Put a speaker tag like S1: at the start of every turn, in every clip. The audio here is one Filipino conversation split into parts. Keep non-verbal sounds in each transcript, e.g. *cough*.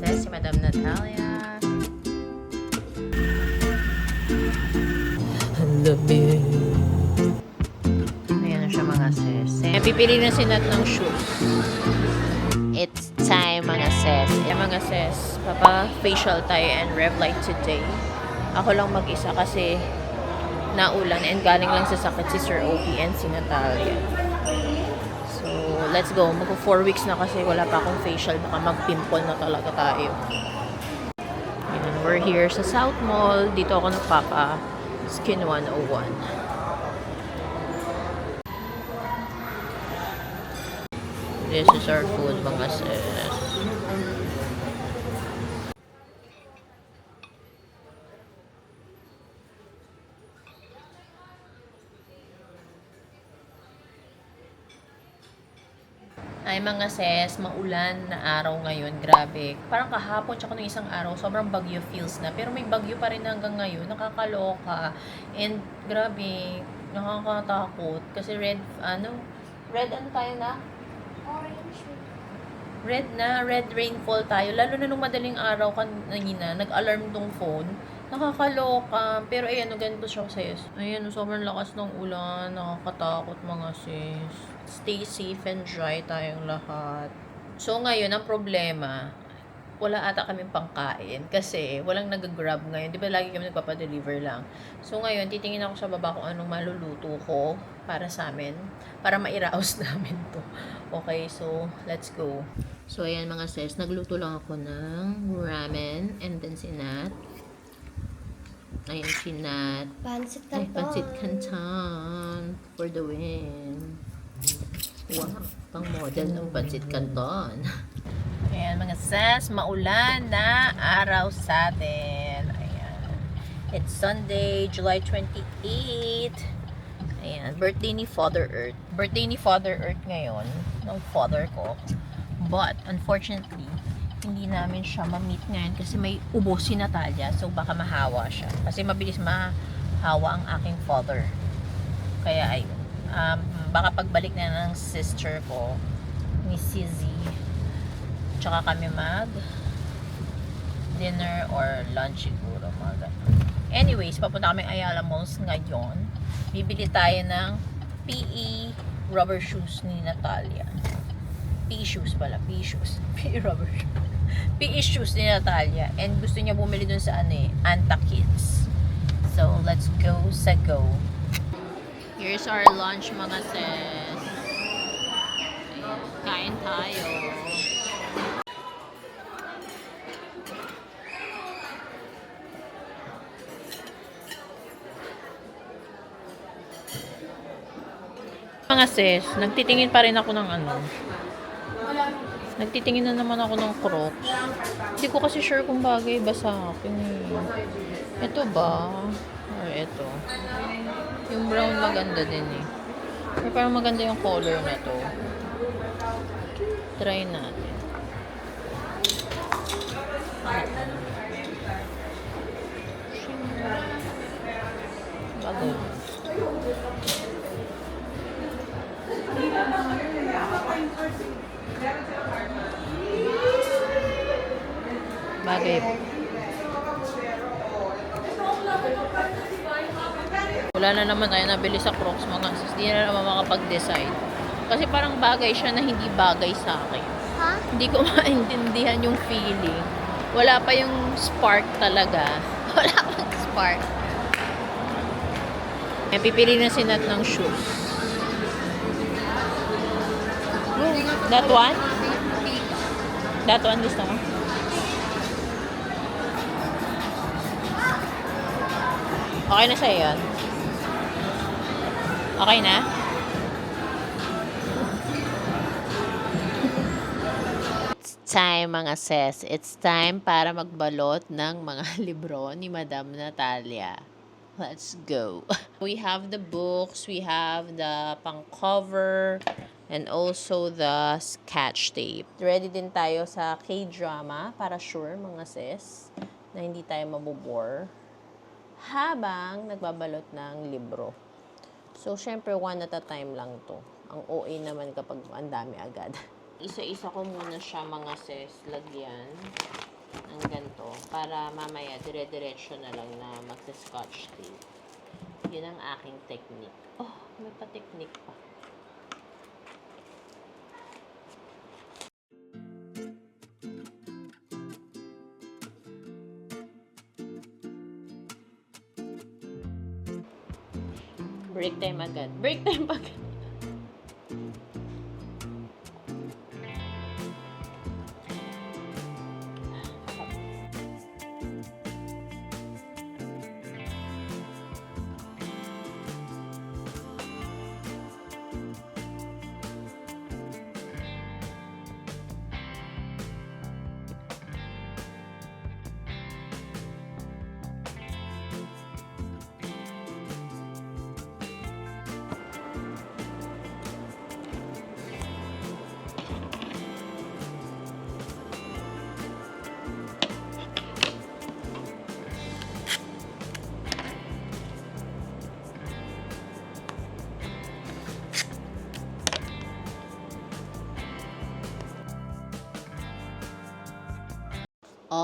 S1: sis, si Madam Natalia. Ayan na siya mga sis. Pipili na si Nat ng shoes. It's time mga sis. Eh, mga sis, papa facial tayo and rev light today. Ako lang mag-isa kasi naulan and galing lang sa sakit si Sir OP and si Natalia. Let's go. Mag 4 weeks na kasi wala pa akong facial. Baka mag-pimple na talaga tayo. Ayan, we're here sa South Mall. Dito ako nagpapa Skin 101. This is our food, mga sis. Ay mga sis, maulan na araw ngayon. Grabe. Parang kahapon tsaka nung isang araw, sobrang bagyo feels na. Pero may bagyo pa rin hanggang ngayon. Nakakaloka. And grabe, nakakatakot. Kasi red, ano, red ano tayo na?
S2: Orange.
S1: Red na, red rainfall tayo. Lalo na nung madaling araw kanina, nag-alarm tong phone. Nakakaloka. Pero ayan, no, ganito siya sis. Ayan, no, sobrang lakas ng ulan. Nakakatakot mga sis. Stay safe and dry tayong lahat. So ngayon, ang problema, wala ata kaming pangkain kasi walang nag-grab ngayon. Di ba lagi kami nagpapadeliver lang. So ngayon, titingin ako sa baba kung anong maluluto ko para sa amin. Para mairaos *laughs* namin to. Okay, so let's go. So ayan mga sis, nagluto lang ako ng ramen and then sinat. Ayan, sinat.
S2: Pansit
S1: Ay,
S2: canton.
S1: pansit canton for the win. Wow, pang model ng pansit canton. *laughs* Ayan mga sis, maulan na araw sa atin. Ayan. It's Sunday, July 28. Ayan, birthday ni Father Earth. Birthday ni Father Earth ngayon, ng father ko. But, unfortunately, hindi namin siya ma-meet ngayon kasi may ubo si Natalia. So, baka mahawa siya. Kasi mabilis mahawa ang aking father. Kaya, ayun. Um, baka pagbalik na ng sister ko, ni Sizzy, tsaka kami mag dinner or lunch siguro mga. Anyways, papunta kami Ayala Malls ngayon. Bibili tayo ng PE rubber shoes ni Natalia. PE shoes pala, PE shoes. *laughs* PE rubber shoes. Shoes ni Natalia. And gusto niya bumili dun sa ano eh, Anta Kids. So, let's go sa go. Here's our lunch mga sis. Kain tayo. Mga sis, nagtitingin pa rin ako ng ano. Nagtitingin na naman ako ng crocs. Hindi ko kasi sure kung bagay ba sa akin eh. Ito ba? Or ito? Yung brown maganda din eh. Pero parang maganda yung color na to. Try natin. Bagay. Wala na naman tayo nabili sa Crocs mga sis. Hindi na naman makapag-decide. Kasi parang bagay siya na hindi bagay sa akin.
S2: Ha?
S1: Hindi ko *laughs* maintindihan yung feeling. Wala pa yung spark talaga. *laughs* Wala pang spark. Eh, pipili na si Nat ng shoes. That one? That one gusto mo? Okay na sa'yo yun? Okay na? It's time mga sis. It's time para magbalot ng mga *laughs* libro ni Madam Natalia. Let's go. *laughs* We have the books, we have the pang cover, and also the sketch tape. Ready din tayo sa K-drama para sure mga sis na hindi tayo mabubore habang nagbabalot ng libro. So, syempre, one at a time lang to. Ang OA naman kapag ang dami agad. *laughs* Isa-isa ko muna siya mga sis, lagyan ng ganito para mamaya dire-diretso na lang na magsa-scotch tape. Yun ang aking technique. Oh, may Break time agad. Break time *laughs* agad.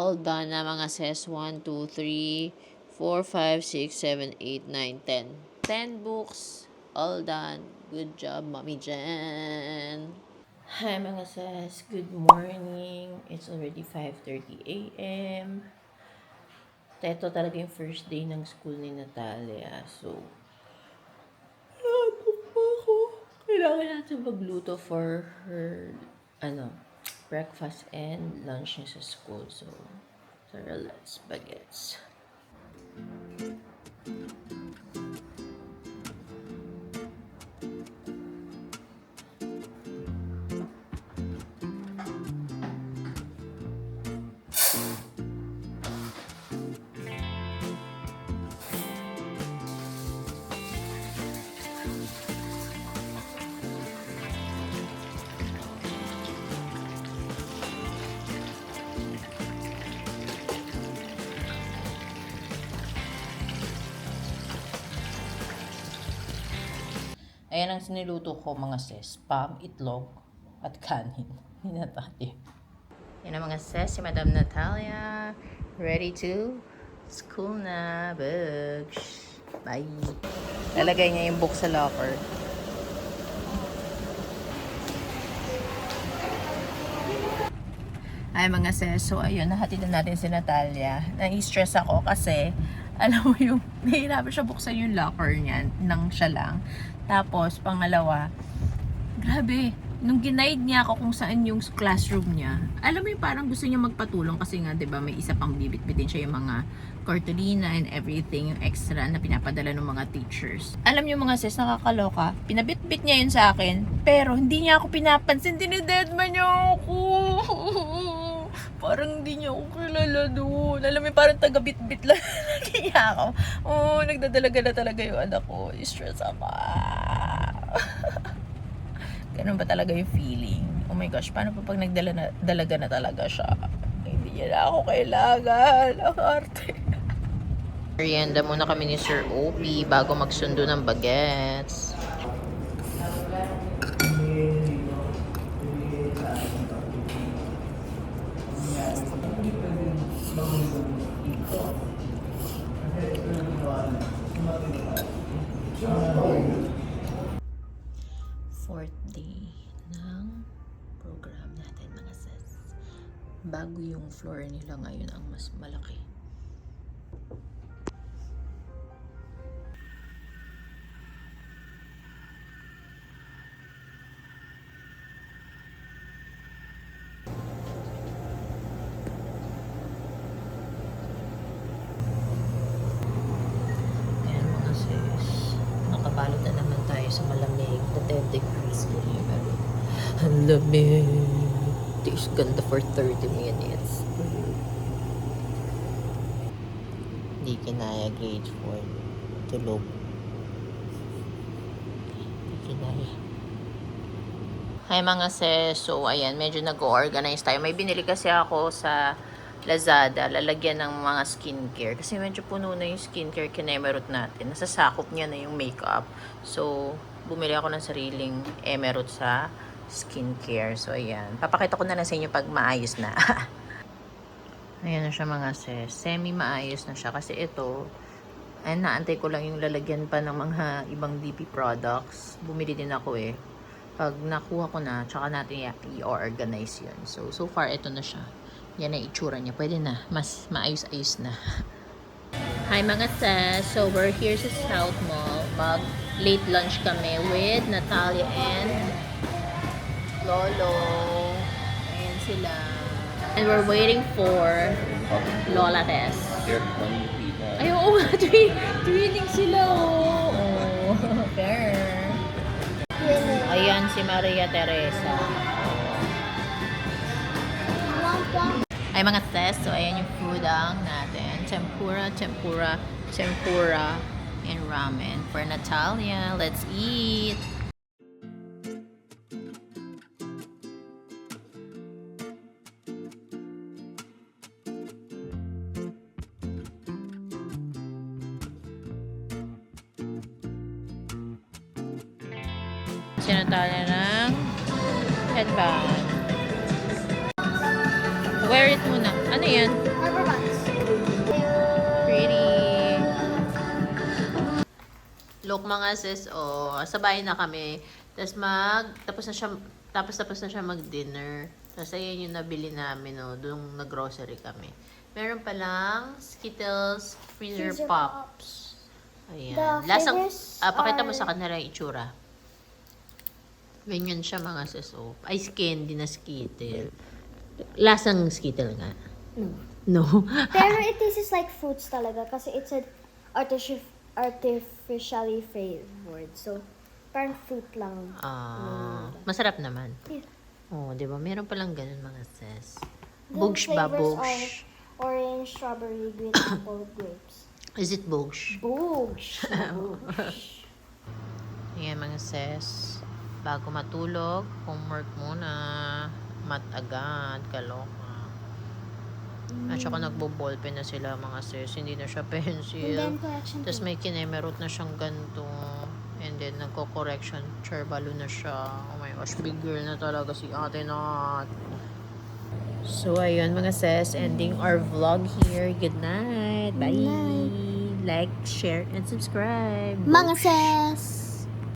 S1: All done na mga sis. 1, 2, 3, 4, 5, 6, 7, 8, 9, 10. 10 books. All done. Good job, Mommy Jen. Hi mga sis. Good morning. It's already 5.30 a.m. Ito talaga yung first day ng school ni Natalia. So, ano pa ako? Kailangan natin magluto for her, ano, breakfast and lunch niya sa school. So, tara, let's Ayan ang siniluto ko mga sis. Spam, itlog, at *laughs* kanin. Ni Natalia. Yan ang mga sis. Si Madam Natalia. Ready to school na. Bugs. Bye. Lalagay niya yung book sa locker. Ay mga sis, so ayun, nahatid na natin si Natalia. Na-stress ako kasi, *laughs* alam mo yung, nahihirapan siya buksan yung locker niya, nang siya lang. Tapos, pangalawa, grabe, nung ginaid niya ako kung saan yung classroom niya, alam mo yung parang gusto niya magpatulong kasi nga, di ba, may isa pang bibit-bitin siya yung mga cartolina and everything, yung extra na pinapadala ng mga teachers. Alam niyo mga sis, nakakaloka, pinabit-bit niya yun sa akin, pero hindi niya ako pinapansin, dinidedman niya ako. *laughs* parang hindi niya ako kilala doon. Alam mo, parang taga-bit-bit lang. *laughs* Ako, oh, nagdadalaga na talaga yung anak ko. Stress ako. *laughs* Ganun ba talaga yung feeling? Oh my gosh, paano pa pag nagdala na, dalaga na talaga siya? Hindi niya na ako kailangan. *laughs* Ang arte. Merienda muna kami ni Sir Opie bago magsundo ng bagets. Bago yung floor nila ngayon ang mas malaki. Sa malamig na 10 degrees. Ang lamig. Ganda for 30 minutes. Hindi kinaya grade 4. Tulog. Hindi kinaya. Hi mga sis. So, ayan, medyo nag-organize tayo. May binili kasi ako sa Lazada, lalagyan ng mga skincare. Kasi medyo puno na yung skincare kinemerot natin. Nasasakop niya na yung makeup. So, bumili ako ng sariling emerald sa skincare. So, ayan. Papakita ko na lang sa inyo pag maayos na. *laughs* ayan na siya mga sis. Semi-maayos na siya. Kasi ito, Ayan, naantay ko lang yung lalagyan pa ng mga ibang DP products. Bumili din ako eh. Pag nakuha ko na, tsaka natin i-organize yun. So, so far, ito na siya. Yan ang itsura niya. Pwede na. Mas maayos-ayos na. *laughs* Hi mga sis! So, we're here sa South Mall. Mag late lunch kami with Natalia and Lolo. Ayan sila. And we're waiting for Lola Tess. Ay, oo nga. *laughs* Twi twinning sila, oo. Oh. Fair. Ayan si Maria Teresa. Ay, mga sis. So, ayan yung food ang natin. Tempura, tempura, tempura, and ramen. For Natalia, let's eat! Si Natalia ng headband. Wear it muna. Ano yan?
S2: Rubber bands.
S1: Pretty. Look mga sis, oh, sabay na kami. Tapos mag, tapos na siya, tapos tapos na siya mag-dinner. Tapos ayan yung nabili namin, oh, doon nag-grocery kami. Meron palang Skittles Freezer,
S2: Freezer
S1: Pops. Ayan.
S2: The
S1: Lasang, ah, pakita mo sa kanila yung itsura. Ganyan siya mga sis, oh. Ice candy na Skittle. Lasang Skittle nga.
S2: No.
S1: No. *laughs*
S2: Pero it tastes like fruits talaga kasi it's an artific- artificially flavored. So, parang fruit lang.
S1: Ah, masarap naman.
S2: Yeah.
S1: Oh, 'di ba? Meron pa lang ganun mga sis. Bugs ba,
S2: are orange, strawberry, green *coughs* apple, grapes.
S1: Is it bugs?
S2: Bugs. Bugs.
S1: Ayan mga sis. Bago matulog, homework muna. Mat agad, kaloka. At saka nagbo-ballpen na sila mga sis. Hindi na siya pencil. Tapos may kinemerot na siyang ganito. And then nagko-correction charbalo na siya. Oh my gosh, big girl na talaga si ate Nat. So, ayun mga sis, ending our vlog here. Good night. Bye.
S2: Good
S1: Like, share, and subscribe.
S2: Mga sis!